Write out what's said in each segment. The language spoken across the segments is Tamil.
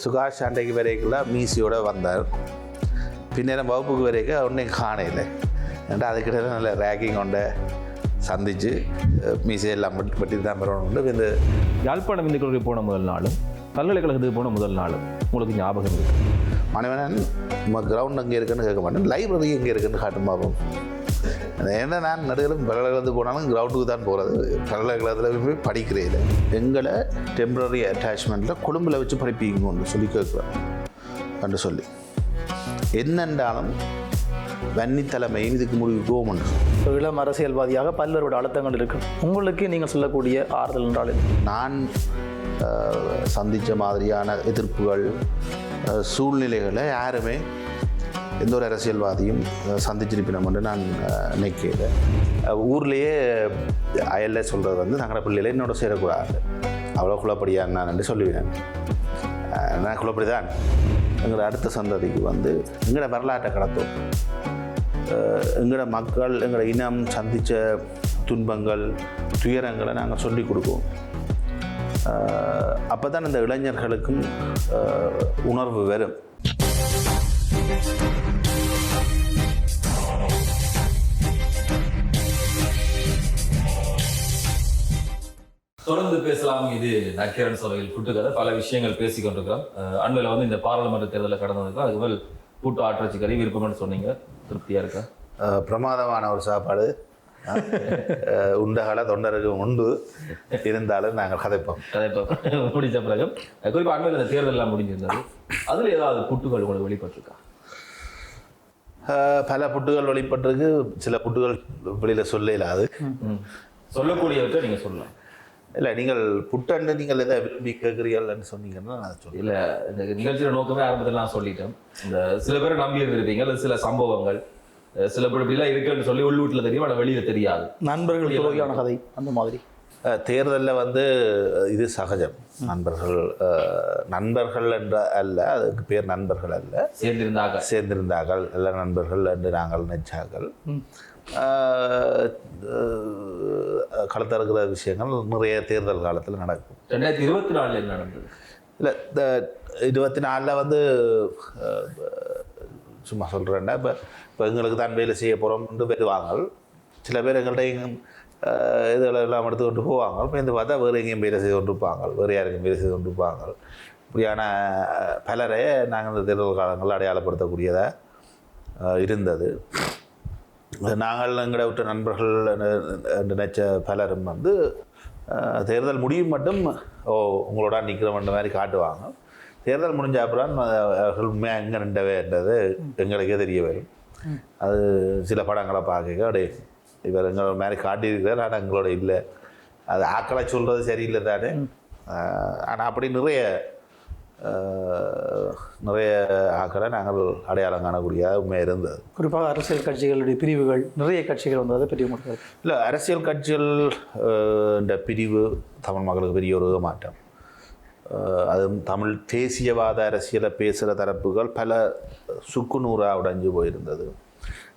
சுகாஷ் அன்றைக்கு வரைக்குள்ள மீசியோட வந்தார். பின்னேரம் வகுப்புக்கு வரைக்கும் ஒன்றையும் காணையில். ஏன்டா அதுக்கிட்ட நல்ல ரேக்கிங் கொண்ட சந்தித்து மீசையெல்லாம் பட்டி தான் பெறணும். இந்த யாழ்ப்பாணம் இந்து கல்லூரி போன முதல் நாளும் பல்கலைக்கழகத்துக்கு போன முதல் நாளும் உங்களுக்கு ஞாபகம் இருக்கு. மனைவனன் நம்ம கிரவுண்ட் அங்கே இருக்குன்னு கேட்க மாட்டேன் லைப்ரரி எங்கே இருக்குன்னு காட்டும் பார்ப்போம் ஏன்னா நான் நடுவில் பல்கலைக்கழகத்துக்கு போனாலும் கிரவுண்டுக்கு தான் போகிறது பல்கலைக்கழகத்தில் போய் படிக்கிறேன் எங்களை டெம்பரரி அட்டாச்மெண்ட்டில் கொழும்பில் வச்சு படிப்பீங்கன்னு சொல்லி கேட்குறேன். என்று சொல்லி. என்னென்றாலும் வன்னி தலைமையும் இதுக்கு முடிவு ஒரு இளம் அரசியல்வாதியாக பல்வேறு அழுத்தங்கள் இருக்கு. உங்களுக்கு நீங்கள் சொல்லக்கூடிய ஆறுதல் என்றால்? நான் சந்திச்ச மாதிரியான எதிர்ப்புகள் சூழ்நிலைகளை யாருமே எந்த ஒரு அரசியல்வாதியும் அஹ், என்று நான் நினைக்கிறேன் ஊர்லேயே அயல்ல சொல்கிறது வந்து தங்கட பிள்ளைகளை என்னோட சேரக்கூடாது. அவ்வளோ குழப்படியாக நான் என்று சொல்லுவேன். நான் குழப்படி தான் எங்களோட அடுத்த சந்ததிக்கு வந்து எங்களோட வரலாற்றை கடத்தும் எங்களோட மக்கள் எங்களோட இனம் சந்தித்த துன்பங்கள் துயரங்களை நாங்கள் சொல்லிக் கொடுப்போம். அப்போ தான் இந்த இளைஞர்களுக்கும் உணர்வு வரும். தொடர்ந்து பேசலாம். இது நக்கீரன் சபையில் கூட்டுக்கதை பல விஷயங்கள் பேசி கொண்டிருக்கிறோம். அஹ் அண்மையில வந்து இந்த பாராளுமன்ற தேர்தலில் கடந்து வந்திருக்கோம் அதுக்கு மேல் கூட்டு ஆட்சி கறி விருப்பம்னு சொன்னீங்க. திருப்தியா இருக்கா? பிரமாதமான ஒரு சாப்பாடு. உண்டகால தொண்டருக்கு உண்டு. இருந்தாலும் நாங்கள் கதைப்போம். கதை இப்போ முடிச்ச பிறகு. அஹ் குறிப்பா அண்மையில் இந்த தேர்தல் எல்லாம் முடிஞ்சிருந்தது. அதுல ஏதாவது புட்டுகள் உங்களுக்கு வெளிப்பட்டிருக்கா? பல புட்டுகள் வெளிப்பட்டிருக்கு. சில புட்டுகள் வெளியில் சொல்ல இல்லாது. சொல்லக்கூடியவற்றை நீங்க சொல்லலாம். இல்லை நீங்கள் புட்டண்டு நீங்கள் எதை விரும்பி கேட்குறீங்கள்னு சொன்னீங்கன்னா நான் சொல்லுவேன் இல்ல இந்த நிகழ்ச்சியோட நோக்கமே ஆரம்பத்தில் நான் சொல்லிட்டேன். இந்த சில பேரை நம்பி இருந்திருப்பீங்க அல்லது சில சம்பவங்கள். சில பேர் இப்படிலாம் இருக்குன்னு சொல்லி உள்ளூட்டில் தெரியும் ஆனால் வெளியில தெரியாது. நண்பர்கள் துரோகியான கதை அந்த மாதிரி. தேர்தலில் வந்து இது சகஜம். நண்பர்கள் நண்பர்கள் என்ற அல்ல அதுக்கு பேர் நண்பர்கள் அல்ல. சேர்ந்திருந்தாக சேர்ந்திருந்தார்கள் நல்ல நண்பர்கள் என்று நாங்கள் நினைச்சார்கள். களத்தில் இருக்கிற விஷயங்கள் நிறைய தேர்தல் காலத்தில் நடக்கும். ரெண்டாயிரத்தி இருபத்தி நாலுல என்ன நடந்தது? இல்லை இந்த இருபத்தி நாலில் வந்து சும்மா சொல்கிறேன்டா இப்போ இப்போ எங்களுக்கு தான் வேலை செய்ய போகிறோம்னு வருவாங்க சில பேர் எங்கள்கிட்ட எங்கும் இதெல்லாம் எல்லாம் எடுத்து கொண்டு போவாங்க. இப்போ இந்த பார்த்தா வேறு எங்கேயும் வேலை செய்து கொண்டு இருப்பாங்க வேறு யாருக்கும் வேலை செய்து கொண்டு இருப்பாங்க இப்படியான பலரை நாங்கள் இந்த தேர்தல் காலங்களில் அடையாளப்படுத்தக்கூடியதாக இருந்தது. நாங்கள் எங்களை விட்ட நண்பர்கள் நினைச்ச பலரும் வந்து தேர்தல் முடியும் மட்டும் ஓ உங்களோட நிற்கிறவன்ற மாதிரி காட்டுவாங்க. தேர்தல் முடிஞ்ச அப்புறம் அவர்கள் உண்மையாக எங்கே நின்றவேன்றது எங்களுக்கே தெரிய வரும். அது சில படங்களை பார்க்க அப்படியே இவர் எங்களோட மாதிரி காட்டியிருக்கிறார் ஆனால் எங்களோட இல்லை. அது ஆக்களை சொல்கிறது சரியில்லை தானே? ஆனால் அப்படி நிறைய நிறைய ஆக்களை நாங்கள் அடையாளம் காணக்கூடிய உண்மை இருந்தது. குறிப்பாக அரசியல் கட்சிகளுடைய பிரிவுகள் நிறைய கட்சிகள் வந்ததை பெரிய மக்கள் இல்லை அரசியல் கட்சிகள் இந்த பிரிவு தமிழ் மக்களுக்கு பெரிய ஒரு மாற்றம் அதுவும் தமிழ் தேசியவாத அரசியலை பேசுகிற தரப்புகள் பல சுக்குநூறாக உடைஞ்சு போயிருந்தது.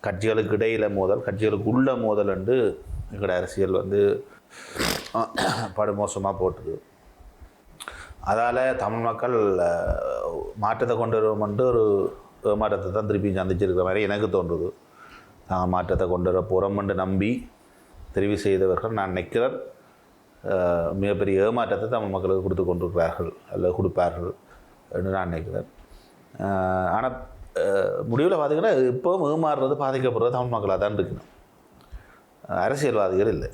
கட்சிகளுக்கு இடையில மோதல் கட்சிகளுக்கு உள்ள மோதல் என்று எங்களோட அரசியல் வந்து படுமோசமாக போட்டுது. அதால் தமிழ் மக்கள் மாற்றத்தை கொண்டு வருவோம்ட்டு ஒரு மாற்றத்தை தான் திருப்பி சந்திச்சிருக்கிற மாதிரி எனக்கு தோன்றுது. நாங்கள் மாற்றத்தை கொண்டு வர போகிறோம்னு நம்பி தெரிவு செய்தவர்கள் நான் நினைக்கிறேன் மிகப்பெரிய ஏமாற்றத்தை தமிழ் மக்களுக்கு கொடுத்து கொண்டிருக்கிறார்கள் அல்லது கொடுப்பார்கள் என்று நான் நினைக்கிறேன். ஆனால் முடிவில் பார்த்திங்கன்னா இப்போவும் ஏமாறுறது பாதிக்கப்படுறது தமிழ் மக்களாக தான் இருக்கணும் அரசியல்வாதிகள் இல்லை.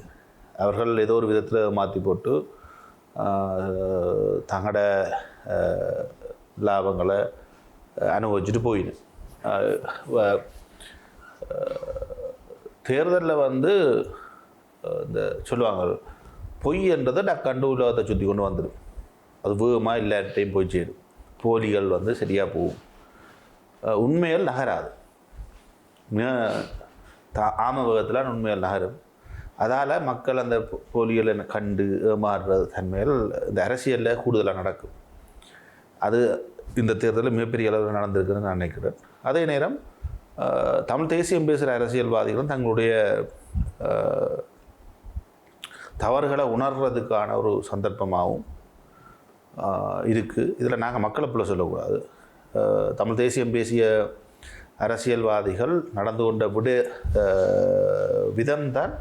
அவர்கள் ஏதோ ஒரு விதத்தில் மாற்றி போட்டு தங்கட லாபங்களை அனுபவிச்சுட்டு போயிடும் தேர்தலில் வந்து இந்த சொல்லுவாங்க பொய் என்றதை டக்கண்டு உலகத்தை சுற்றி கொண்டு வந்துடும் அது வேகமாக எல்லார்ட்டையும் போய் சேரும் போலிகள் வந்து சரியாக போகும் உண்மையில் நகராது மிக- தா- ஆமவகத்தில் உண்மையால் நகரும் அதால் மக்கள் அந்த போ- போலிகளை கண்டு ஏமாறுற தன்மையில் இந்த அரசியலில் கூடுதலாக நடக்கும். அது இந்த தேர்தலில் மிகப்பெரிய அளவில் நடந்திருக்குன்னு நான் நினைக்கிறேன். அதே நேரம் தமிழ் தேசியம் பேசுகிற அரசியல்வாதிகளும் தங்களுடைய தவறுகளை உணர்றதுக்கான ஒரு சந்தர்ப்பமாகவும் இருக்குது இதில் நாங்கள் மக்களை புள்ள சொல்லக்கூடாது தமிழ் தேசியம் பேசிய அரசியல்வாதிகள் நடந்து கொண்ட விட விதம்தான்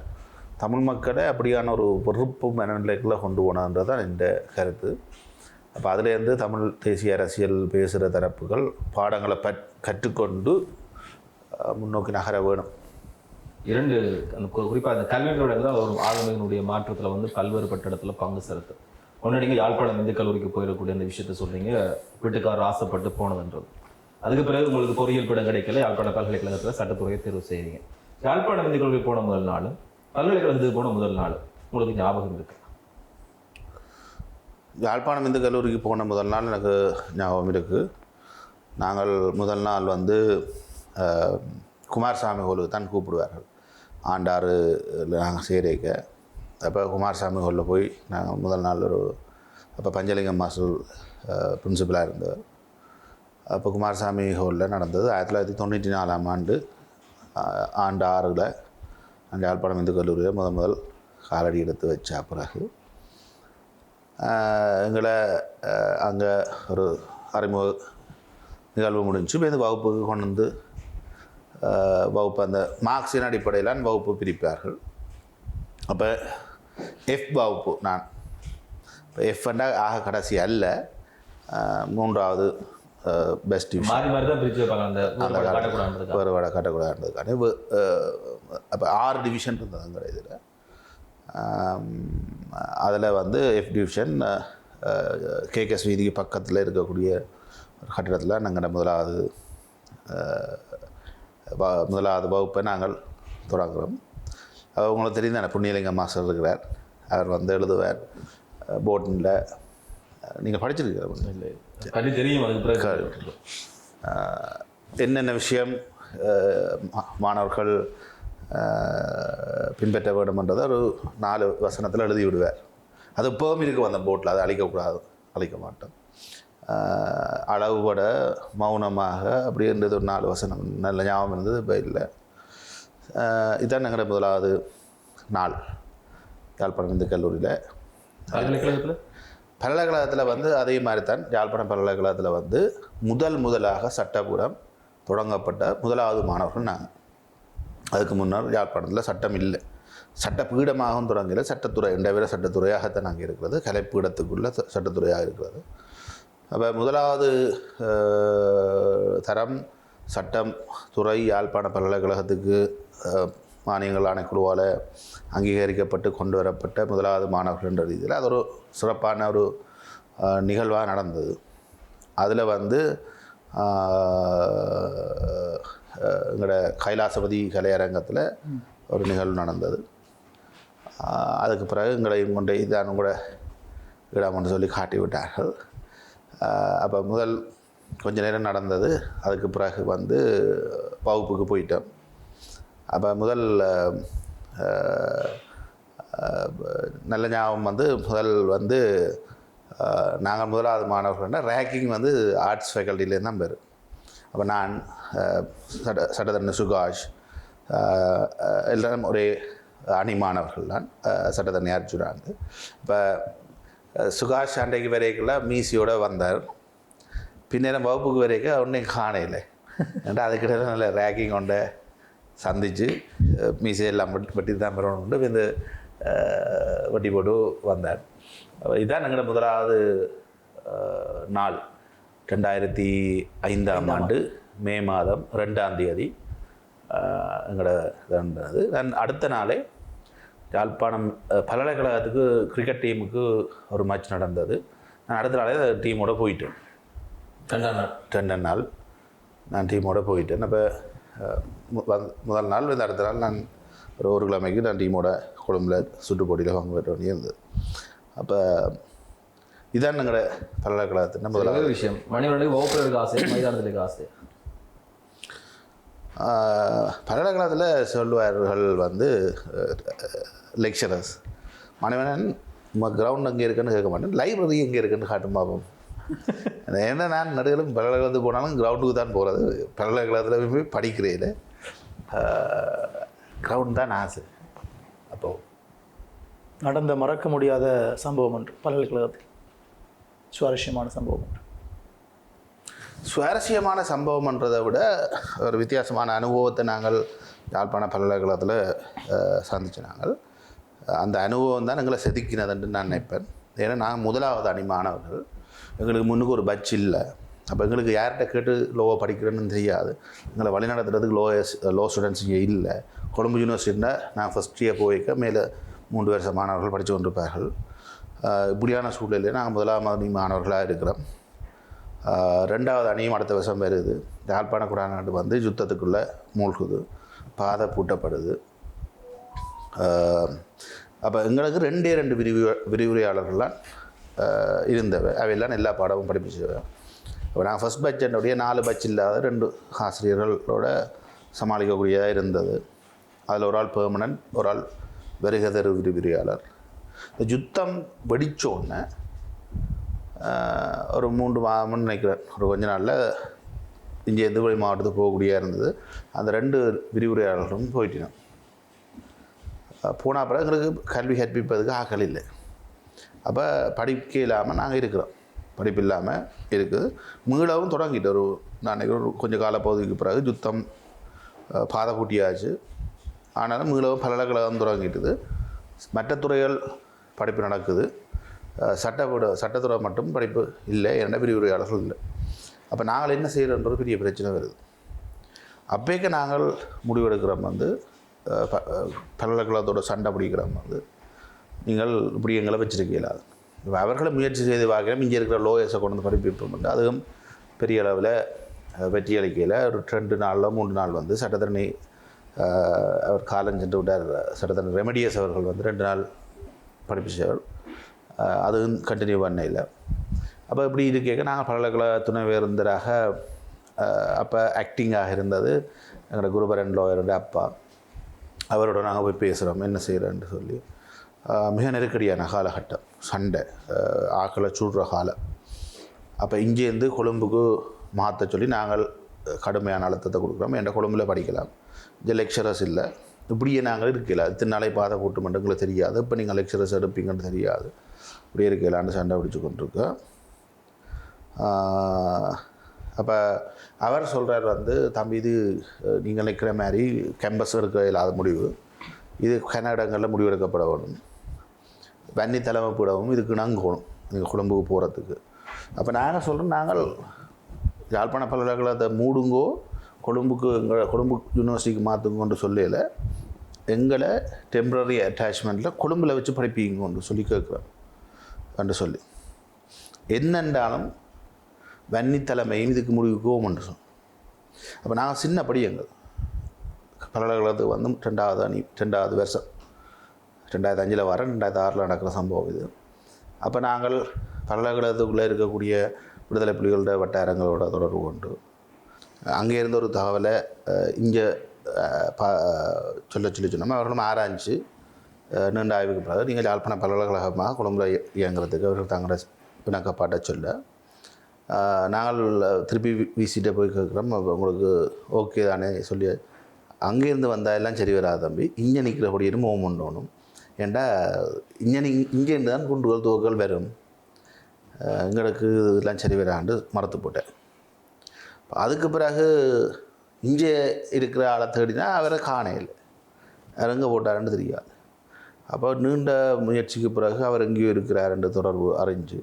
தமிழ் மக்களை அப்படியான ஒரு வெறுப்பு மனநிலைக்குள்ளே கொண்டு போனான்றது தான் இந்த கருத்து. அப்போ அதுலேருந்து தமிழ் தேசிய அரசியல் பேசுகிற தரப்புகள் பாடங்களை பற் கற்றுக்கொண்டு முன்னோக்கி நகர வேணும். இரண்டு அந்த குறிப்பாக அந்த கல்வியோட தான் ஒரு ஆளுமையினுடைய மாற்றத்தில் வந்து பல்வேறுபட்ட இடத்துல பங்கு செலுத்து. ஒன்று நீங்கள் யாழ்ப்பாணம் இந்து கல்லூரிக்கு போயிடக்கூடிய அந்த விஷயத்த சொல்கிறீங்க வீட்டுக்காரர் ஆசைப்பட்டு போனதுன்றது. அதுக்கு பிறகு உங்களுக்கு பொறியியல் படம் கிடைக்கல யாழ்ப்பாண பல்கலைக்கழகத்தில் சட்டத்துறையை தேர்வு செய்கிறீங்க யாழ்ப்பாணம் இந்து கல்லூரி போன முதல் நாளும் பல்கலைக்கழகத்துக்கு போன முதல் நாள். உங்களுக்கு ஞாபகம் இருக்கு? யாழ்ப்பாணம் இந்து கல்லூரிக்கு போன முதல் நாள் எனக்கு ஞாபகம் இருக்குது நாங்கள் முதல் நாள் வந்து குமாரசாமி ஹோலுக்கு தான் கூப்பிடுவார்கள். ஆண்டாறு நாங்கள் சீரேக்க. அப்போ குமாரசாமி ஹோலில் போய் நாங்கள் முதல் நாள் ஒரு அப்போ பஞ்சலிங்கம் மாஸ்டர் பிரின்சிபலாக இருந்தவர். அப்போ குமாரசாமி ஹோலில் நடந்தது. ஆயிரத்தி தொள்ளாயிரத்தி தொண்ணூற்றி நாலாம் ஆண்டு ஆண்டு ஆறில் அந்த யாழ்ப்பாணம் இந்து கல்லூரியில் முதல் முதல் காலடி எடுத்து வச்ச பிறகு எங்களை அங்கே ஒரு அறிமுக நிகழ்வு முடிஞ்சு இப்போ இந்த வகுப்புக்கு கொண்டு வந்து வகுப்பு அந்த மார்க்ஸின் அடிப்படையில் வகுப்பு பிரிப்பார்கள். அப்போ எஃப் வகுப்பு நான். இப்போ எஃப் ஆக கடைசி அல்ல. மூன்றாவது பெஸ்ட் மாறி மாறி தான் வைப்பாங்க அந்த காட்டக்கூடாது காட்டக்கூடாதுன்றதுக்கான அப்போ ஆறு டிவிஷன் இருந்ததுங்கிற இதில். அதில் வந்து எஃப் டிவிஷன் கேகேஎஸ் வீதிக்கு பக்கத்தில் இருக்கக்கூடிய ஒரு கட்டிடத்தில் நாங்கள் முதலாவது முதலாவது வகுப்பை நாங்கள் தொடங்குறோம். அது உங்களுக்கு தெரியும் தானே புண்ணியலிங்கம் மாஸ்டர் இருக்கிறார். அவர் வந்து எழுதுவார் போர்டில்? நீங்கள் படிச்சிருக்கீங்க இல்லை தெரியும் என்னென்ன விஷயம் மாணவர்கள் பின்பற்ற வேண்டும்ன்றதை ஒரு நாலு வசனத்தில் எழுதி விடுவார் அது இப்போவும் இருக்கும் அந்த போட்டில் அதை அழிக்கக்கூடாது அழிக்க மாட்டோம் அளவுபட மௌனமாக அப்படின்றது ஒரு நாலு வசனம் நல்ல ஞாபகம் இருந்தது இப்போ இல்லை இதான் எங்களோட முதலாவது நாள் யாழ்ப்பாணம் இந்து கல்லூரியில் பல்கலைக்கழகத்துல பல்கலைக்கழகத்தில் வந்து அதே மாதிரி தான் யாழ்ப்பாணம் பல்கலைக்கழகத்தில் வந்து முதல் முதலாக சட்டபுரம் தொடங்கப்பட்ட முதலாவது மாணவர்கள் நாங்கள் அதுக்கு முன்னர் யாழ்ப்பாணத்தில் சட்டம் இல்லை. சட்டப்பீடமாகவும் தொடங்கல. சட்டத்துறை இண்டவிர சட்டத்துறையாகத்தான் நாங்கள் இருக்கிறது. கலைப்பீடத்துக்குள்ள சட்டத்துறையாக இருக்கிறது. அப்போ முதலாவது தரம் சட்டம் துறை யாழ்ப்பாண பல்கலைக்கழகத்துக்கு மானியங்கள் ஆணைக்குழுவால் அங்கீகரிக்கப்பட்டு கொண்டு வரப்பட்ட முதலாவது மாணவர்கள் என்ற ரீதியில் அது ஒரு சிறப்பான ஒரு நிகழ்வாக நடந்தது. அதில் வந்து எங்களோட கைலாசபதி கலையரங்கத்தில் ஒரு நிகழ்வு நடந்தது. அதுக்கு பிறகு எங்களையும் கொண்டு இதான் கூட இடம் சொல்லி காட்டி விட்டார்கள். அப்போ முதல் கொஞ்ச நேரம் நடந்தது. அதுக்கு பிறகு வந்து வகுப்புக்கு போயிட்டோம். அப்போ முதல் நல்ல ஞாபகம் வந்து முதல் வந்து நாங்கள் முதலாவது மாணவர்கள்னால் ரேக்கிங் வந்து ஆர்ட்ஸ் ஃபேக்கல்ட்டிலேருந்து தான் பேர் அப்போ நான் சட சட்ட சுகாஷ் எல்லாரும் ஒரே அணி மாணவர்கள் தான். சட்டதன் சட்டத்தரணி அர்ஜுனாந்து இப்போ சுகாஷ் அன்றைக்கு வரைக்கெல்லாம் மீசியோடு வந்தார். பின்னேரம் வகுப்புக்கு வரைக்கும் ஒன்றையும் காணையில். ஏன்னா அதுக்கிட்ட நல்ல ரேக்கிங் கொண்ட சந்தித்து மீசையெல்லாம் வெட்டி வெட்டி தான் பெறணும் இந்த வட்டி போட்டு வந்தார். இதான் எங்களோட முதலாவது நாள். ரெண்டாயிரத்தி ஐந்தாம் ஆண்டு மே மாதம் ரெண்டாம் தேதி எங்களோட நான் அடுத்த நாளே யாழ்ப்பாணம் பல்கலைக்கழகத்துக்கு கிரிக்கெட் டீமுக்கு ஒரு மேட்ச் நடந்தது. நான் அடுத்த நாளே டீமோட போயிட்டேன். ரெண்டாம் நாள். ரெண்டு நாள் நான் டீமோட போயிட்டேன். அப்போ முதல் நாள் வந்து அடுத்த நாள் நான் ஒரு ஒரு கிழமைக்கு நான் டீமோட கொழும்பில் சுற்றுப்போட்டியில் பங்கு பெற்ற வேண்டிய இருந்தது. அப்போ இதான் எங்களோட முதலாவது முதலாவது விஷயம். மணிவனுக்கு வகுப்புல இருக்க ஆசை மைதானத்துல இருக்க ஆசை பல்கலைக்கழகத்தில் சொல்லுவார்கள் வந்து லெக்சரர்ஸ் மணிவனன் கிரவுண்ட் அங்கே இருக்குன்னு கேட்க மாட்டேன். லைப்ரரி எங்கே இருக்குன்னு காட்டும் பார்ப்போம் ஏன்னா நான் நடுகளும் பல்கலைக்கழகத்துக்கு போனாலும் கிரவுண்டுக்கு தான் போகிறது பல்கலைக்கழகத்தில் போய் படிக்கிறேன். கிரவுண்ட் தான் ஆசை. அப்போது நடந்த மறக்க முடியாத சம்பவம் ஒன்று பல்கலைக்கழகத்தில் சுவாரஸ்யமான சம்பவம். சுவாரஸ்யமான சம்பவம்ன்றதை விட ஒரு வித்தியாசமான அனுபவத்தை நாங்கள் யாழ்ப்பாண பல்கலைக்கழகத்தில் சந்திச்சு நாங்கள். அந்த அனுபவம் தான் எங்களை செதுக்கினதுன்னு நான் நினைப்பேன். ஏன்னா நாங்கள் முதலாவது அணி மாணவர்கள். எங்களுக்கு முன்னுக்கு ஒரு பட்ச் இல்லை. அப்போ எங்களுக்கு யார்கிட்ட கேட்டு லோவை படிக்கிறேன்னு தெரியாது. எங்களை வழிநடத்துறதுக்கு லோ லோ ஸ்டூடெண்ட்ஸ் இங்கே இல்லை. கொழும்பு யூனிவர்சிட்டியில் நான் ஃபஸ்ட் இயர் போய்க்க மேலே மூன்று வருஷ மாணவர்கள் படித்து கொண்டிருப்பார்கள். இப்படியான சூழ்நிலையில் நாங்கள் முதலாம் அணி மாணவர்களாக இருக்கிறோம். ரெண்டாவது அணியும் அடுத்த வருஷம் வருது. யாழ்ப்பாண குடாநாடு வந்து யுத்தத்துக்குள்ளே மூழ்குது. பாதை பூட்டப்படுது. அப்போ எங்களுக்கு ரெண்டே ரெண்டு விரிவு விரிவுரையாளர்கள்லாம் இருந்தவை. அவையெல்லாம் எல்லா பாடமும் படிப்பிச்சவை. இப்போ நான் ஃபஸ்ட் பட்ஜெட்டுடைய என்னுடைய நாலு பட்ச் இல்லாத ரெண்டு ஆசிரியர்களோட சமாளிக்கக்கூடியதாக இருந்தது. அதில் ஒரு ஆள் பெர்மனன்ட் ஒரு ஆள் வருகதரு விரிவுரையாளர். இந்த யுத்தம் வெடித்தோடனே ஒரு மூன்று மாதம்னு நினைக்கிறேன். ஒரு கொஞ்ச நாளில் இங்கே எதுவழி மாவட்டத்துக்கு போகக்கூடியா இருந்தது. அந்த ரெண்டு விரிவுரையாளர்களும் போயிட்டினோம் போன பிறகு எங்களுக்கு கல்வி கற்பிப்பதுக்கு ஆக்கள் இல்லை. அப்போ படிக்க இல்லாமல் நாங்கள் இருக்கிறோம். படிப்பு இல்லாமல் இருக்குது. மீளவும் தொடங்கிட்டு ஒரு நான் நினைக்கிறேன் ஒரு கொஞ்சம் கால பகுதிக்கு பிறகு யுத்தம் பாதை கூட்டியாச்சு ஆனாலும் மீளவும் பல்கலைக்கழகம் தொடங்கிட்டுது. மற்ற துறைகள் படிப்பு நடக்குது. சட்ட சட்டத்துறை மட்டும் படிப்பு இல்லை என்ற விரிவுரையாளர்கள் இல்லை. அப்போ நாங்கள் என்ன செய்கிறோன்றது ஒரு பெரிய பிரச்சனை வருது. அப்பேக்க நாங்கள் முடிவெடுக்கிறோம் வந்து ப- பல்கலைக்கழகத்தோட சண்டை பிடிக்கிறோம் வந்து. நீங்கள் இப்படி எங்களை வச்சிருக்கீங்களா? இப்போ அவர்களை முயற்சி செய்து பார்க்கிறோம். இங்கே இருக்கிற லோயர்ஸை கொண்டு வந்து படிப்பிப்போம் வந்து. அதுவும் பெரிய அளவில் வெற்றி அளிக்கையில் ஒரு ரெண்டு நாளில் மூன்று நாள் வந்து சட்டத்தரணி அவர் காலம் சென்று விட்டார். சட்டத்தரணி ரெமடியஸ் அவர்கள் வந்து ரெண்டு நாள் படிப்பிச்சவர். அதுவும் கண்டினியூ பண்ணையில். இல்லை அப்போ இப்படி இருக்க கேட்க நாங்கள் பல்கலைக்கழக துணைவேந்தராக அப்போ ஆக்டிங்காக இருந்தது. எங்களோட குருபரன் லோயருடைய அப்பா. அவரோட நாங்கள் போய் பேசுகிறோம் என்ன செய்கிறேன்னு சொல்லி. மிக நெருக்கடியான காலகட்டம் சண்டை ஆக்களை சுடுற காலம். அப்போ இங்கேருந்து கொழும்புக்கு மாற்ற சொல்லி நாங்கள் கடுமையான அழுத்தத்தை கொடுக்குறோம். என்ற கொழும்புல படிக்கலாம். இங்கே லெக்சரர்ஸ் இல்லை. இப்படியே நாங்கள் இருக்கல. இத்தனை நாளை பாதை போட்டு மட்டும் தெரியாது. இப்போ நீங்கள் லெக்சரர்ஸ் எடுப்பீங்கன்னு தெரியாது. இப்படியே இருக்கலான்னு சண்டை பிடிச்சு கொண்டிருக்கோம் அப்போ அவர் சொல்கிறார் வந்து தம்பி இது நீங்கள் நிற்கிற மாதிரி கேம்பஸ் எடுக்க இல்லாத முடிவு. இது கன இடங்களில் முடிவெடுக்கப்பட வேணும் வன்னி தலைமை இதுக்கு நங்கணும் நீங்கள் கொழும்புக்கு போகிறதுக்கு அப்போ நாங்கள் சொல்கிறோம் நாங்கள் யாழ்ப்பாண பல்கலைக்கழகத்தை மூடுங்கோ கொழும்புக்கு எங்கள் கொழும்பு யூனிவர்சிட்டிக்கு மாற்றுங்கோன்னு சொல்லல. எங்களை டெம்பரரி அட்டாச்மெண்ட்டில் கொழும்பில் வச்சு படிப்பீங்கன்னு சொல்லி கேட்குறோம் என்று சொல்லி. என்னென்றாலும் வன்னி தலைமையும் இதுக்கு முடிவுக்குவோம் ஓமன்று சொன்னோம் அப்போ நாங்கள் சின்ன படியங்கள் பல்கலைக்கழகத்துக்கு வந்து ரெண்டாவது அணி ரெண்டாவது வருஷம். ரெண்டாயிரத்தி அஞ்சில் வர ரெண்டாயிரத்தி ஆறில் நடக்கிற சம்பவம் இது. அப்போ நாங்கள் பல்கலைக்கழகத்துக்குள்ளே இருக்கக்கூடிய விடுதலை புலிகளோட வட்டாரங்களோட தொடர்பு கொண்டு அங்கே இருந்த ஒரு தகவலை இங்கே ப சொல்ல சொல்லி சொன்னோம். அவர்களும் ஆராய்ஞ்சு நீண்ட ஆய்வுக்கு பிறகு நீங்கள் யாழ்ப்பாண பல்கலைக்கழகமாக குழம்புல இயங்குறதுக்கு அவர்கள் தங்களோட விண்ணக்கப்பாட்டை சொல்ல நாங்கள் திருப்பி விசிட்ட போய் கேட்குறோம். உங்களுக்கு ஓகே தானே சொல்லி அங்கேருந்து வந்தால் எல்லாம் சரி வராது தம்பி. இங்கே நிற்கிற கொடியும் ஓம் பண்ணணும் ஏண்டா இங்கே நீ இங்கேருந்து தான் குண்டுகள் துவக்கள் வரும். எங்களுக்கு இதெல்லாம் சரி வராண்டு மறத்து போட்டேன். அதுக்கு பிறகு இங்கே இருக்கிற ஆளை தேடினா அவரை காணையில் அவர் எங்கே போட்டாருன்னு தெரியாது. அப்போ நீண்ட முயற்சிக்கு பிறகு அவர் எங்கேயோ இருக்கிறார் என்று தொடர்பு அறிஞ்சு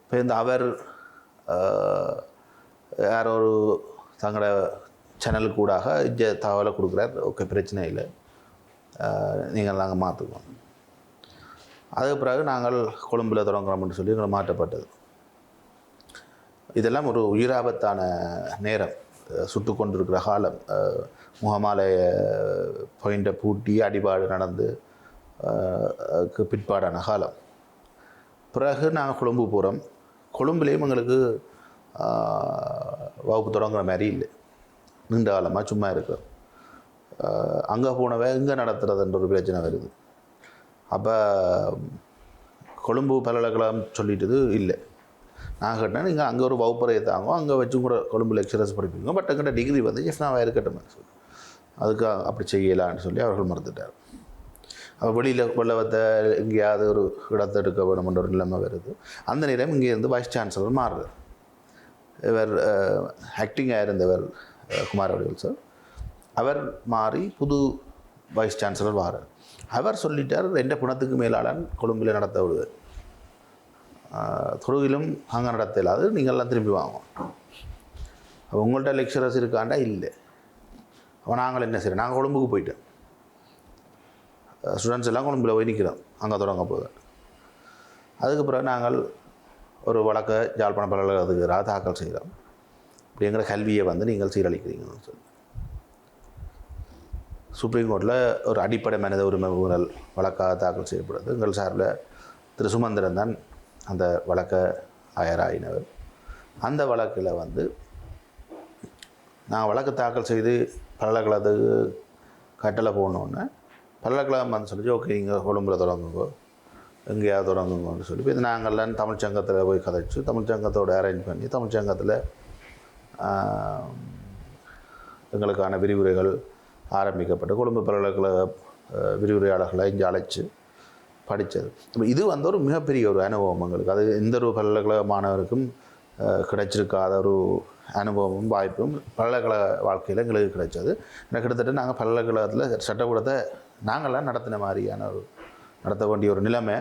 இப்போ இந்த அவர் யாரோ ஒரு தங்களோட சேனலுக்கு கூடாக இங்கே தகவலை கொடுக்குறார். ஓகே பிரச்சனை இல்லை. நீங்கள் நாங்கள் மாற்றுவோம் அதுக்கு பிறகு நாங்கள் கொழும்பில் தொடங்குறோம்னு சொல்லி எங்களை மாற்றப்பட்டது. இதெல்லாம் ஒரு உயிராபத்தான நேரம். சுட்டு கொண்டிருக்கிற காலம். அஹ் முகமாலைய பாயிண்டை பூட்டி அடிபாடு நடந்து பிற்பாடான காலம். பிறகு நாங்கள் கொழும்பு போகிறோம் கொழும்புலேயும் எங்களுக்கு வகுப்பு தொடங்குற மாதிரி இல்லை. நீண்ட காலமாக சும்மா இருக்கிறோம் அங்கே போனவ இங்கே நடத்துகிறதுன்ற ஒரு பிரச்சனை வருது. அப்போ கொழும்பு பல்கலைக்கழகம் சொல்லிட்டது இல்லை. நான் கேட்டேன் நீங்கள் அங்கே ஒரு வகுப்பறையை தாங்க அங்கே வச்சும் கூட கொழும்பு லெக்சரர்ஸ் படிப்பீங்க. பட் எங்கிட்ட டிகிரி வந்து நான் இருக்கட்டும் அதுக்கு அப்படி செய்யலான்னு சொல்லி அவர்கள் மறுத்துட்டார். அப்போ வெளியில் கொள்ளவத்தை எங்கேயாவது ஒரு இடத்தை எடுக்க வேணுமென்ற ஒரு நிலைமை வருது. அந்த நேரம் இங்கேருந்து வைஸ் சான்சலர் மாறுறார். இவர் ஆக்டிங்காக இருந்தவர் குமார் குமாரவடிகள் சார் அவர் மாறி புது வைஸ் சான்சலர் வாரார். அவர் சொல்லிட்டார் எந்த குணத்துக்கு மேலாளன் கொழும்பில் நடத்த விடுவார் தொழுகிலும் அங்கே நடத்த இல்லாது நீங்கள்லாம் திரும்பி வாங்குவோம் அப்போ உங்கள்கிட்ட லெக்சரர்ஸ் இருக்காண்டா? இல்லை. அப்போ நாங்கள் என்ன செய்யறோம் நாங்கள் கொழும்புக்கு போயிட்டோம். ஸ்டூடெண்ட்ஸ் எல்லாம் கொழும்பில் போய் நிற்கிறோம் அங்கே தொடங்க போது அதுக்கு பிறகு நாங்கள் ஒரு வழக்கை ஜாழ்ப்பாண பல்கலைக்கழகத்துக்கு எதிராக தாக்கல் செய்கிறோம். இப்படி எங்களை கல்வியை வந்து நீங்கள் சீரழிக்கிறீங்கன்னு சொல்லி. சுப்ரீம் கோர்ட்டில் ஒரு அடிப்படை மனித உரிமை ஊழல் வழக்காக தாக்கல் செய்யப்படுது. எங்கள் சார்பில் திரு சுமந்திரன் தான் அந்த வழக்கை ஆயராயினவர் அந்த வழக்கில் வந்து நான் வழக்கு தாக்கல் செய்து பல்கலைக்கழகத்துக்கு கட்டளை போனோன்னே பல்கலைக்கழகம் வந்து சொல்லி ஓகே நீங்கள் கொழும்புல தொடங்குங்க எங்கேயாவது தொடங்குங்கன்னு சொல்லி இது நாங்கள்லாம் தமிழ் சங்கத்தில் போய் கதைச்சு தமிழ் சங்கத்தோட அரேஞ்ச் பண்ணி தமிழ் சங்கத்தில் எங்களுக்கான விரிவுரைகள் ஆரம்பிக்கப்பட்டு கொழும்பு பல்கலைக்கழக விரிவுரையாளர்களை இங்கே அழைச்சு படித்தது. இப்போ இது வந்து ஒரு மிகப்பெரிய ஒரு அனுபவம் எங்களுக்கு. அது எந்த ஒரு பல்கலைக்கழக மாணவருக்கும் கிடைச்சிருக்காத ஒரு அனுபவமும் வாய்ப்பும் பல்கலைக்கழக வாழ்க்கையில் எங்களுக்கு கிடைச்சது. எனக்கு கிட்டத்தட்ட நாங்கள் பல்கலைக்கழகத்தில் சட்டக்கூடத்தை நாங்களாம் நடத்தின மாதிரியான ஒரு நடத்த வேண்டிய ஒரு நிலைமை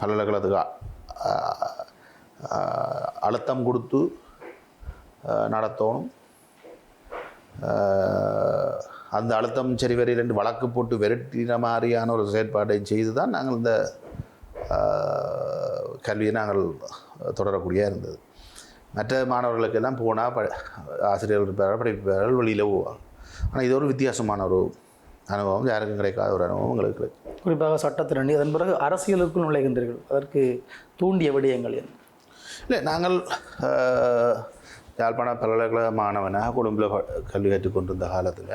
பல்கலைக்கழகத்துக்கு அழுத்தம் கொடுத்து நடத்தணும். அந்த அழுத்தம் சரி வரையில் என்று வழக்கு போட்டு விரட்டின மாதிரியான ஒரு செயற்பாட்டை செய்து தான் நாங்கள் இந்த கல்வியை நாங்கள் தொடரக்கூடிய இருந்தது. மற்ற மாணவர்களுக்கெல்லாம் போனால் ப ஆசிரியர்கள் இருப்பார்கள் படிப்பார்கள் வெளியில் போவாங்க. ஆனால் இது ஒரு வித்தியாசமான ஒரு அனுபவம். யாருக்கும் கிடைக்காத ஒரு அனுபவம் கிடைக்கும். குறிப்பாக சட்டத்திரணி அதன் பிறகு அரசியலுக்குள் நுழைகின்றீர்கள். அதற்கு தூண்டிய விடயங்கள் என்ன? இல்லை நாங்கள் யாழ்ப்பாண பல்கலைக்கழக மாணவனாக ப- கல்வி கற்றுக்கொண்டிருந்த காலத்தில்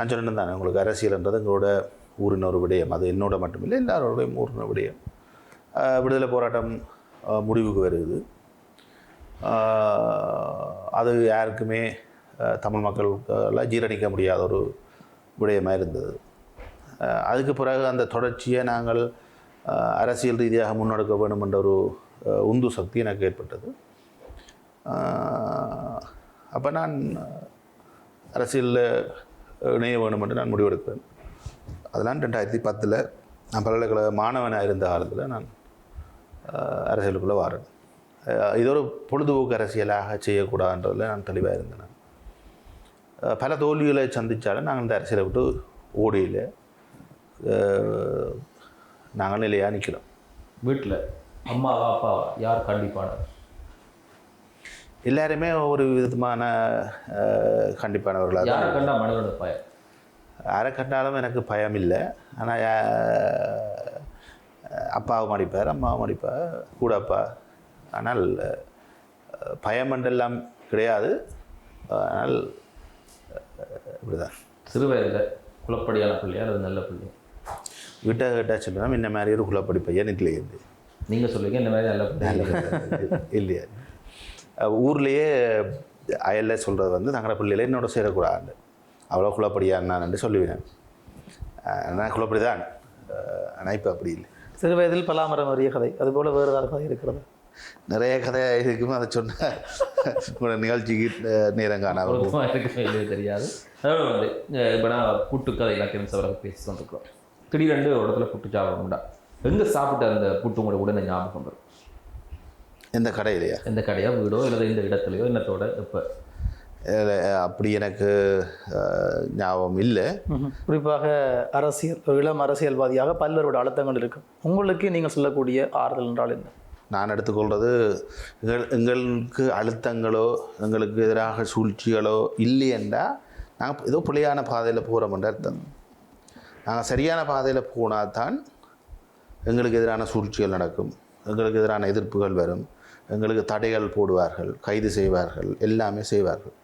நான் சொன்னேன் உங்களுக்கு அரசியல்ன்றது எங்களோட ஊரின் ஒரு விடயம். அது என்னோட மட்டுமில்லை எல்லாரோடையும் ஊரின விடயம். விடுதலை போராட்டம் முடிவுக்கு வருது. அது யாருக்குமே தமிழ் மக்களுக்கெல்லாம் ஜீரணிக்க முடியாத ஒரு விடயமாக இருந்தது. அதுக்கு பிறகு அந்த தொடர்ச்சியை நாங்கள் அரசியல் ரீதியாக முன்னெடுக்க வேண்டும் என்ற ஒரு உந்து சக்தி எனக்கு ஏற்பட்டது. அப்போ நான் அரசியலில் இணைய வேண்டும் என்று நான் முடிவெடுக்கிறேன் அதெல்லாம் ரெண்டாயிரத்தி பத்தில் நான் பல்கலைக்கழக மாணவனாக இருந்த காலத்தில் நான் அரசியலுக்குள்ளே வாரேன். இது ஒரு பொழுதுபோக்கு அரசியலாக செய்யக்கூடாதுன்றதில் நான் தெளிவாக இருந்தேன் பல தோல்விகளை சந்தித்தாலும் நாங்கள் இந்த அரசியலை விட்டு ஓடியில் நாங்கள் நிலையாக நிற்கிறோம். வீட்டில் அம்மா அப்பா யார் கண்டிப்பானவர் எல்லாருமே ஒரு விதமான கண்டிப்பானவர்களாக கண்டா மனிதனோட பயம்? யாரை கண்டாலும் எனக்கு பயம் இல்லை. ஆனால் அப்பாவும் அடிப்பார் அம்மாவும் அடிப்பார் கூட அப்பா. ஆனால் பயம் என்றெல்லாம் கிடையாது. ஆனால் இப்படிதான். சிறு வயதில் குலப்படியான பிள்ளையா அல்லது நல்ல பிள்ளையா? வீட்டை கேட்டால் சொல்லணும் இந்த மாதிரி ஒரு குலப்படி பையன் இல்லையே. நீங்கள் சொல்லுவீங்க இந்த மாதிரி நல்ல பிள்ளை இல்லையா. ஊர்லேயே அயலில் சொல்கிறது வந்து தங்களோட பிள்ளைகளை என்னோட சேரக்கூடாது. அவ்வளோ குலப்படியாக நான் சொல்லுவேன். நான் குலப்படி தான் ஆனால் இப்போ அப்படி இல்லை. சிறு வயதில் பலாமரம் அறிய கதை. அதுபோல வேறு ஏதாவது கதை இருக்கிறது. நிறைய கதையாக இருக்கும்? அதை உங்களோட நிகழ்ச்சிக்கு நேரம் காணாமல் இருக்குமே தெரியாது. அதோட வந்து இப்போ நான் புட்டுக்கதை இலக்கியம் சவராக பேசி வந்துருக்கோம் திடீரென்று ஒரு இடத்துல புட்டு சாப்பிட உண்டா? எங்கே சாப்பிட்ட அந்த புட்டு உங்களோட உடனே ஞாபகம் வரும்? எந்த கடையிலையா? எந்த கடையோ வீடோ இல்லை இந்த இடத்துலையோ என்னத்தோட இப்போ? அப்படி எனக்கு ஞாபகம் இல்லை. குறிப்பாக அரசியல் இளம் அரசியல்வாதியாக பல்வேறு அழுத்தங்கள் இருக்கும் உங்களுக்கு நீங்கள் சொல்லக்கூடிய ஆறுதல் என்றால் என்ன? நான் எடுத்துக்கொள்வது எங்கள் எங்களுக்கு அழுத்தங்களோ எங்களுக்கு எதிராக சூழ்ச்சிகளோ இல்லையென்றா நாங்கள் ஏதோ பிழையான பாதையில் போகிறோம்ன்ற அர்த்தம். நாங்கள் சரியான பாதையில் போனால் தான் எங்களுக்கு எதிரான சூழ்ச்சிகள் நடக்கும். எங்களுக்கு எதிரான எதிர்ப்புகள் வரும். எங்களுக்கு தடைகள் போடுவார்கள் கைது செய்வார்கள் எல்லாமே செய்வார்கள்.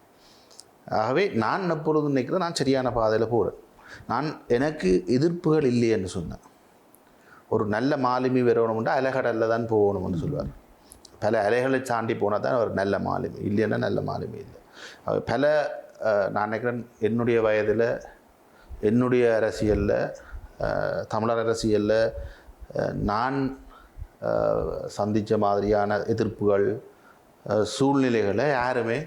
ஆகவே நான் எப்பொழுது நினைக்கிறேன் நான் சரியான பாதையில் போகிறேன் நான் எனக்கு எதிர்ப்புகள் இல்லை சொன்னேன். ஒரு நல்ல மாலுமி வரணும்னா அலைகடலில் தான் போகணும்னு சொல்லுவார். பல அலைகளை தாண்டி போனால் தான் ஒரு நல்ல மாலுமி இல்லைன்னா நல்ல மாலுமி இல்லை. பல நான் நினைக்கிறேன் என்னுடைய வயதில் என்னுடைய அரசியலில் தமிழர் அரசியலில் நான் சந்தித்த மாதிரியான எதிர்ப்புகள் சூழ்நிலைகளை யாருமே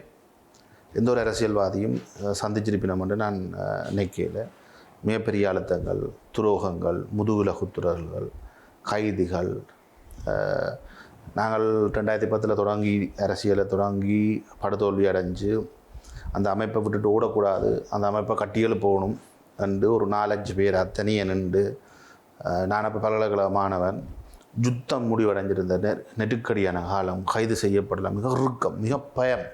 எந்த ஒரு அரசியல்வாதியும் சந்திச்சிருப்பினோம் என்று நான் அஹ், நினைக்கையில் மிகப்பெரிய அழுத்தங்கள் துரோகங்கள் முதுகுல குத்துறல்கள் கைதிகள் நாங்கள் ரெண்டாயிரத்தி பத்தில் தொடங்கி அரசியலை தொடங்கி படுதோல்வி அடைஞ்சு அந்த அமைப்பை விட்டுட்டு ஓடக்கூடாது அந்த அமைப்பை கட்டியல் போகணும் என்று ஒரு நாலஞ்சு பேர் அத்தனையை நின்று நான் அப்போ பல்கலைக்கழக மாணவன் யுத்தம் முடிவடைஞ்சிருந்த நெ நெருக்கடியான காலம் கைது செய்யப்படலாம் மிக இறுக்கம் மிக பயம்.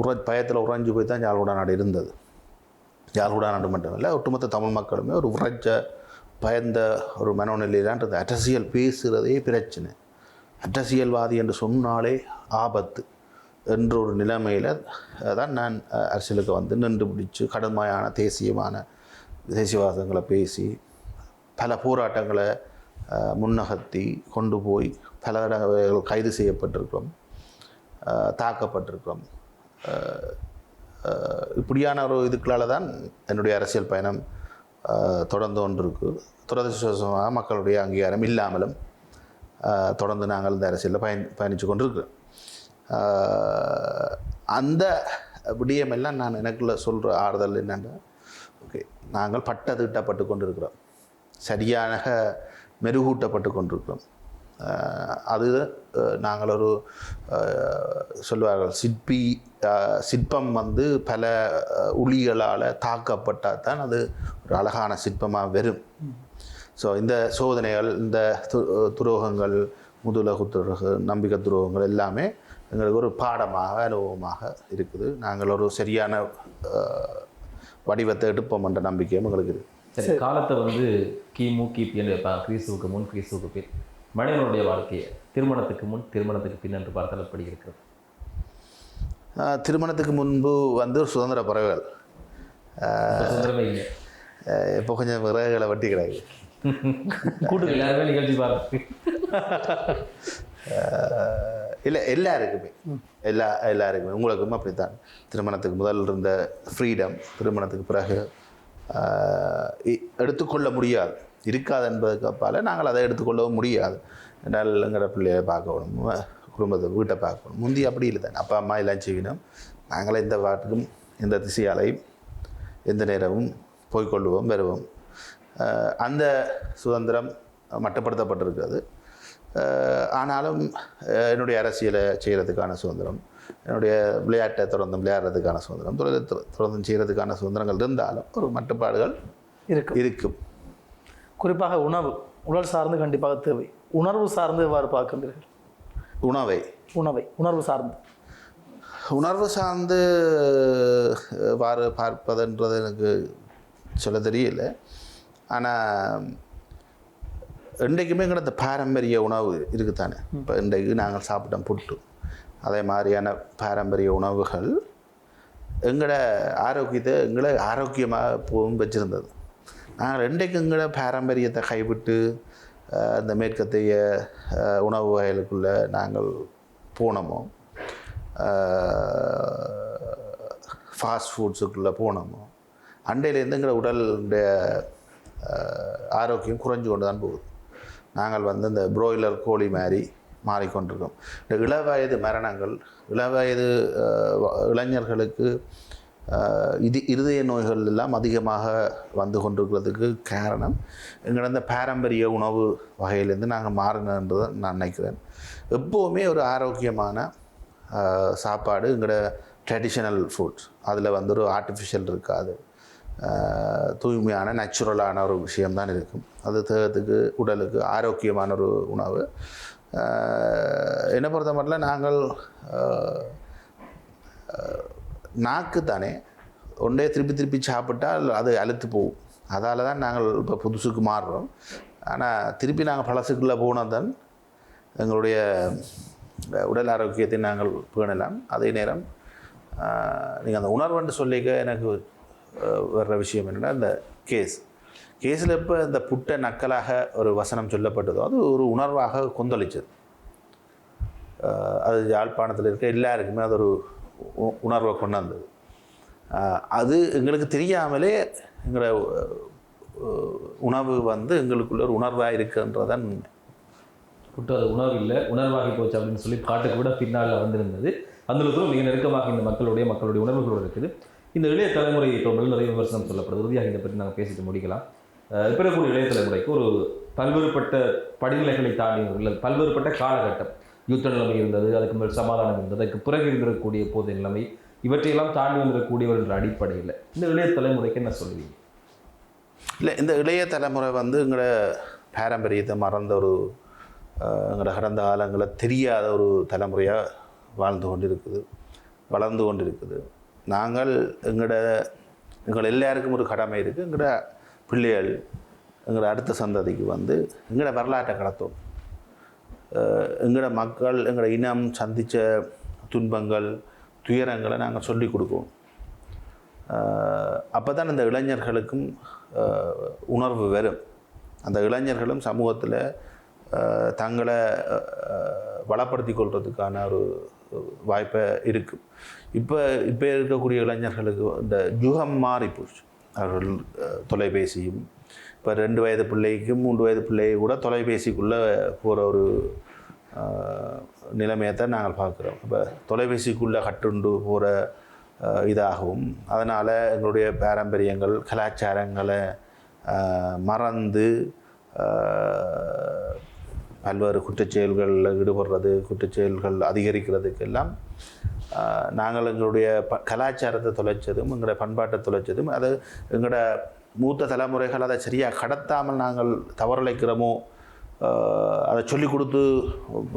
உற பயத்தில் உறைஞ்சு போய் தான் யாழ்குடா நாடு இருந்தது. யாழ்குடா நாடு மட்டும் இல்லை ஒட்டுமொத்த தமிழ் மக்களுமே ஒரு உறைஞ்ச பயந்த ஒரு மனோநிலையிலான் இருந்தது அரசியல் பேசுகிறதே பிரச்சனை. அரசியல்வாதி என்று சொன்னாலே ஆபத்து என்ற ஒரு நிலைமையில் தான் நான் அரசியலுக்கு வந்து நின்று பிடிச்சி கடுமையான தேசியமான தேசியவாதங்களை பேசி பல போராட்டங்களை முன்னகர்த்தி கொண்டு போய் பல தடவைகள் கைது செய்யப்பட்டிருக்கிறோம். தாக்கப்பட்டிருக்கிறோம். இப்படியான ஒரு இதுக்களால் தான் என்னுடைய அரசியல் பயணம் தொடர்ந்து கொண்டிருக்கு. துரதிருஷ்டமாக மக்களுடைய அங்கீகாரம் இல்லாமலும் தொடர்ந்து நாங்கள் இந்த அரசியலில் பயன் பயணித்து கொண்டிருக்கிறோம். அந்த விடயமெல்லாம் நான் எனக்குள்ள சொல்கிற ஆறுதல் என்னென்னா ஓகே நாங்கள் பட்டத்திட்டப்பட்டு கொண்டிருக்கிறோம். சரியாக மெருகூட்டப்பட்டு கொண்டிருக்கிறோம் அது நாங்கள் ஒரு சொல்வார்கள் சிற்பி சிற்பம் வந்து பல உளிகளால் தாக்கப்பட்டால் தான் அது ஒரு அழகான சிற்பமாக வரும். ஸோ இந்த சோதனைகள் இந்த து துரோகங்கள் முதுல துரோக நம்பிக்கை துரோகங்கள் எல்லாமே எங்களுக்கு ஒரு பாடமாக அனுபவமாக இருக்குது. நாங்கள் ஒரு சரியான வடிவத்தை எடுப்போம் என்ற நம்பிக்கையும் எங்களுக்கு இருக்குது. சரி காலத்தை வந்து கிமு கிபி என்று வைப்பாங்க. கிறிஸ்துவுக்கு முன் கிறிஸ்துவுக்கு பின். மனிதனுடைய வாழ்க்கையை திருமணத்துக்கு முன் திருமணத்துக்கு பின் என்று பார்த்தால் எப்படி இருக்கிறது? திருமணத்துக்கு முன்பு வந்து சுதந்திர பறவைகள். சுதந்திரமே இல்லை. இப்போ கொஞ்சம் விறகுகளை வட்டி கிடக்கு. கூட்டு எல்லாருமே நிகழ்ச்சி பாருங்க. இல்லை எல்லாருக்குமே. எல்லா எல்லாருக்குமே. உங்களுக்கும் அப்படித்தான். திருமணத்துக்கு முதல் இருந்த ஃப்ரீடம் திருமணத்துக்கு பிறகு எடுத்துக்கொள்ள முடியாது. இருக்காது என்பதுக்கு அப்பால் நாங்கள் அதை எடுத்துக்கொள்ளவும் முடியாது. என்னால் எங்களோட பிள்ளையை பார்க்கணும். குடும்பத்தை வீட்டை பார்க்கணும். முந்தி அப்படி இல்லை தான். அப்பா அம்மா எல்லாம் செய்யணும். நாங்கள் எந்த பாட்டுக்கும் எந்த திசையாலையும் எந்த நேரமும் போய்க்கொள்வோம் வருவோம். அந்த சுதந்திரம் மட்டுப்படுத்தப்பட்டிருக்கிறது. ஆனாலும் என்னுடைய அரசியலை செய்கிறதுக்கான சுதந்திரம் என்னுடைய விளையாட்டை தொடர்ந்து விளையாடுறதுக்கான சுதந்திரம் தொழிலை தொடர்ந்து செய்கிறதுக்கான சுதந்திரங்கள் இருந்தாலும் ஒரு மட்டுப்பாடுகள் இருக்கும். இருக்கும். குறிப்பாக உணவு உடல் சார்ந்து கண்டிப்பாக தேவை. உணர்வு சார்ந்து எவ்வாறு பார்க்கின்றீர்கள்? உணவை. உணவை உணர்வு சார்ந்து. உணர்வு சார்ந்து வாறு பார்ப்பதுன்றது எனக்கு சொல்ல தெரியல. ஆனால் இன்றைக்குமே எங்களோட பாரம்பரிய உணவு இருக்குதானே இப்போ இன்றைக்கு நாங்கள் சாப்பிட்டோம் புட்டு. அதே மாதிரியான பாரம்பரிய உணவுகள் எங்களோட ஆரோக்கியத்தை எங்களை ஆரோக்கியமாக போகும் வச்சுருந்தது. நாங்கள் இன்றைக்கு எங்களோட பாரம்பரியத்தை கைவிட்டு அந்த இந்த உணவு வகைகளுக்குள்ளே நாங்கள் போனோமோ ஃபாஸ்ட் ஃபுட்ஸுக்குள்ளே போனோமோ அண்டையிலேருந்து எங்களை உடலுடைய ஆரோக்கியம் குறைஞ்சு கொண்டு தான் போகுது. நாங்கள் வந்து இந்த ப்ரோய்லர் கோழி மாதிரி மாறிக்கொண்டிருக்கோம். இந்த இளவயது மரணங்கள் இளவயது இளைஞர்களுக்கு இது இருதய நோய்கள் எல்லாம் அதிகமாக வந்து கொண்டிருக்கிறதுக்கு காரணம் எங்களோட பாரம்பரிய உணவு வகையிலேருந்து நாங்கள் மாறினன்றதை நான் நினைக்கிறேன். எப்போவுமே ஒரு ஆரோக்கியமான சாப்பாடு எங்களோட ட்ரெடிஷ்னல் ஃபுட்ஸ் அதில் வந்து ஒரு ஆர்டிஃபிஷியல் இருக்காது. தூய்மையான நேச்சுரலான ஒரு விஷயம்தான் இருக்கும். அது தேகத்துக்கு உடலுக்கு ஆரோக்கியமான ஒரு உணவு. என்னை பொறுத்த மட்டும் நாங்கள் நாக்கு தானே ஒன்றே திருப்பி திருப்பி சாப்பிட்டால் அது அழுத்து போகும். அதால் தான் நாங்கள் இப்போ புதுசுக்கு மாறுறோம். ஆனால் திருப்பி நாங்கள் பழசுக்குள்ளே போனதான் எங்களுடைய உடல் ஆரோக்கியத்தை நாங்கள் பேணலாம். அதே நேரம் நீங்கள் அந்த உணர்வுன்னு சொல்லிக்க எனக்கு வர்ற விஷயம் என்னென்னா இந்த கேஸ் கேஸில் இப்போ இந்த புட்டை நக்கலாக ஒரு வசனம் சொல்லப்பட்டதோ அது ஒரு உணர்வாக கொந்தளிச்சது. அது யாழ்ப்பாணத்தில் இருக்க எல்லாருக்குமே அது ஒரு உ- உணர்வை கொண்டாந்தது. அது எங்களுக்கு தெரியாமலே எங்களை உணவு வந்து எங்களுக்குள்ள ஒரு உணர்வாக இருக்குன்றதான் புட்டு உணர்வு இல்லை உணர்வாகி போச்சு அப்படின்னு சொல்லி பாட்டுக்கு கூட பின்னால் வந்திருந்தது. அந்த தூரம் மிக நெருக்கமாக இந்த மக்களுடைய மக்களுடைய உணர்வுகளோடு இருக்குது. இந்த இளைய தலைமுறை தொடர்பில் நிறைய விமர்சனம் சொல்லப்படுது. உறுதியாக இதை பற்றி நாங்கள் பேசிட்டு முடிக்கலாம். பிறகு இருக்கக்கூடிய இளைய தலைமுறைக்கு ஒரு பல்வேறுபட்ட படிநிலைகளை தாண்டி உள்ள பல்வேறுபட்ட காலகட்டம். யுத்த நிலைமை இருந்தது அதுக்கு மேல் சமாதானம் இருந்தது அதுக்கு பிறகு இருந்திருக்கக்கூடிய போதை நிலைமை இவற்றையெல்லாம் தாண்டி வந்திருக்கக்கூடியவர் என்ற அடிப்படையில். இந்த இளைய தலைமுறைக்கு என்ன சொல்லுவீங்க? இல்லை இந்த இளைய தலைமுறை வந்து எங்களோட பாரம்பரியத்தை மறந்த ஒரு அஹ், எங்களோட கடந்த காலங்களில் தெரியாத ஒரு தலைமுறையாக வாழ்ந்து கொண்டிருக்குது வளர்ந்து கொண்டிருக்குது. நாங்கள் எங்களோட எங்கள் எல்லாருக்கும் ஒரு கடமை இருக்குது எங்களோட பிள்ளைகள் எங்களோட அடுத்த சந்ததிக்கு வந்து எங்களோட வரலாற்றை கடத்தும். எங்களோட மக்கள் எங்களோட இனம் சந்தித்த துன்பங்கள் துயரங்களை நாங்கள் சொல்லிக் கொடுப்போம் அப்போ தான் இந்த இளைஞர்களுக்கும் உணர்வு வரும். அந்த இளைஞர்களும் சமூகத்தில் தங்களை வளப்படுத்தி கொள்வதுக்கான ஒரு வாய்ப்பை இருக்குது இப்போ இப்போ இருக்கக்கூடிய இளைஞர்களுக்கு இந்த யுகம் மாறி போச்சு அவர்கள் தொலைபேசியும் இப்போ ரெண்டு வயது பிள்ளைக்கும் மூன்று வயது பிள்ளை கூட தொலைபேசிக்குள்ளே போகிற ஒரு நிலைமையை தான் நாங்கள் பார்க்குறோம். இப்போ தொலைபேசிக்குள்ளே கட்டுண்டு போகிற இதாகவும் அதனால் எங்களுடைய பாரம்பரியங்கள் கலாச்சாரங்களை மறந்து பல்வேறு குற்றச்செயல்களில் ஈடுபடுறது குற்றச்செயல்கள் அதிகரிக்கிறதுக்கெல்லாம் நாங்கள் எங்களுடைய ப கலாச்சாரத்தை தொலைச்சதும் எங்களுடைய பண்பாட்டை தொலைச்சதும் அது எங்களோட மூத்த தலைமுறைகள் அதை சரியாக கடத்தாமல் நாங்கள் தவறழைக்கிறோமோ அதை சொல்லிக் கொடுத்து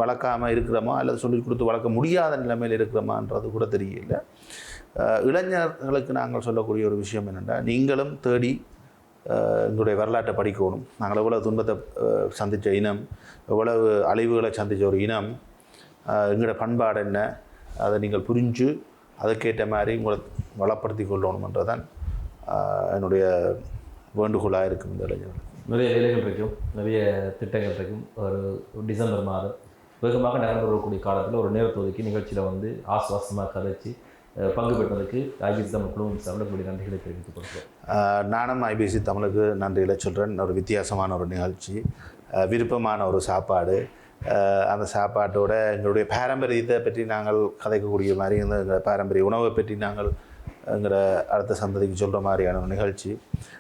வளர்க்காமல் இருக்கிறோமா அல்லது சொல்லிக் கொடுத்து வளர்க்க முடியாத நிலைமையில் இருக்கிறோமான்றது கூட தெரியல. இளைஞர்களுக்கு நாங்கள் சொல்லக்கூடிய ஒரு விஷயம் என்னென்னா நீங்களும் தேடி எங்களுடைய வரலாற்றை படிக்கணும். நாங்கள் எவ்வளோ துன்பத்தை சந்தித்த இனம் எவ்வளவு அழிவுகளை சந்தித்த ஒரு இனம் எங்களோட பண்பாடு என்ன அதை நீங்கள் புரிஞ்சு அதுக்கேற்ற மாதிரி உங்களை வளப்படுத்தி கொள்ளணுமன்றதான் என்னுடைய வேண்டுகோளாக இருக்கும் இந்த இளைஞர்களுக்கு நிறைய வேலைகள் இருக்கும் நிறைய திட்டங்கள் இருக்கும். ஒரு டிசம்பர் மாதம் வேகமாக நகர்ந்து வரக்கூடிய காலத்தில் ஒரு நேரத்தை ஒதுக்கி நிகழ்ச்சியில் வந்து ஆசுவாசமாக கதைச்சு பங்கு பெற்றதுக்கு ஐபிஎஸ் தமிழ் குழுவும் சார்பில் கூடிய நன்றிகளை தெரிவித்துக் கொள்கிறோம். ஆஹ் நானும் ஐபிசி தமிழுக்கு நன்றிகளை சொல்கிறேன் ஒரு வித்தியாசமான ஒரு நிகழ்ச்சி விருப்பமான ஒரு சாப்பாடு அந்த சாப்பாட்டோட எங்களுடைய பாரம்பரியத்தை பற்றி நாங்கள் கதைக்கக்கூடிய மாதிரி இந்த எங்கள் பாரம்பரிய உணவை பற்றி நாங்கள் எங்களோட அடுத்த சந்ததிக்கு சொல்கிற மாதிரியான ஒரு நிகழ்ச்சி.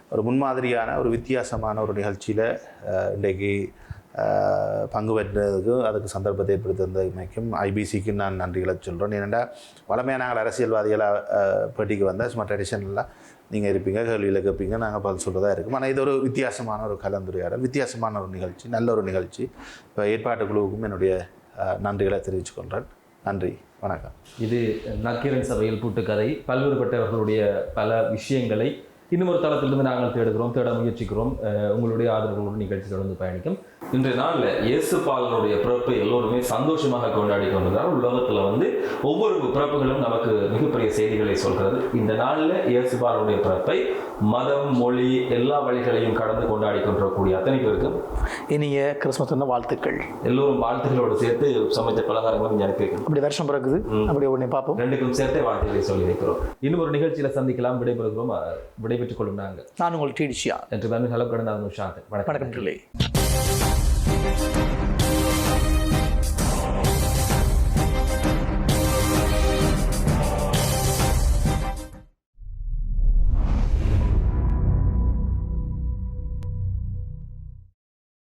ஒரு முன்மாதிரியான ஒரு வித்தியாசமான ஒரு நிகழ்ச்சியில் இன்றைக்கு பங்கு பெற்றதுக்கு அதுக்கு சந்தர்ப்பத்தை ஏற்படுத்தியிருந்தமைக்கும் ஐபிசிக்கும் நான் நன்றிகளை சொல்கிறேன் ஏனென்றால் வளமையாக நாங்கள் அரசியல்வாதிகளாக பேட்டிக்கு வந்தால் சும்மா ட்ரெடிஷனலாக நீங்கள் இருப்பீங்க கேள்வியில் கேட்பீங்க நாங்கள் பதில் சொல்கிறதா இருக்கும். ஆனால் இது ஒரு வித்தியாசமான ஒரு கலந்துரையாடல் வித்தியாசமான ஒரு நிகழ்ச்சி நல்ல ஒரு நிகழ்ச்சி. இப்போ ஏற்பாட்டு குழுவுக்கும் என்னுடைய நன்றிகளை தெரிவித்துக்கொள்கிறேன் நன்றி வணக்கம். இது நக்கீரன் சபையில் பூட்டுக்கதை. பல்வேறுபட்டவர்களுடைய பல விஷயங்களை இன்னும் ஒரு தளத்திலிருந்து நாங்கள் தேடுகிறோம் தேட முயற்சிக்கிறோம். உங்களுடைய ஆதரவோடு நிகழ்ச்சி தொடர்ந்து பயணிக்கும். இன்றைய நாளில் இயேசு பாலனுடைய பிறப்பை எல்லோருமே சந்தோஷமாக கொண்டாடி கொண்டிருந்தார். உலகத்தில் வந்து ஒவ்வொரு பிறப்புகளும் நமக்கு மிகப்பெரிய செய்திகளை சொல்கிறது. இந்த நாளில் இயேசு பாலனுடைய பிறப்பை மதம் மொழி எல்லா வழிகளையும் கடந்து கொண்டாடி கொண்டிருக்கக்கூடிய அத்தனை பேருக்கும் இனிய கிறிஸ்மஸ் தின வாழ்த்துக்கள். எல்லோரும் வாழ்த்துகளோடு சேர்த்து சமைச்ச பலகாரங்களும் இங்கே அனுப்பியிருக்கிறோம் அப்படி வருஷம் பிறகுது அப்படி உடனே பார்ப்போம். ரெண்டுக்கும் சேர்த்தே வாழ்த்துக்களை சொல்லி வைக்கிறோம். இன்னும் ஒரு நிகழ்ச்சியில சந்திக்கலாம். விடைபெறுகிறோம். விடைபெற்றுக் கொள்ளும் நாங்கள். நான் உங்கள் டிடிஷியா என்று வந்து ஹலோ கடந்த வணக்கம். வணக்கம்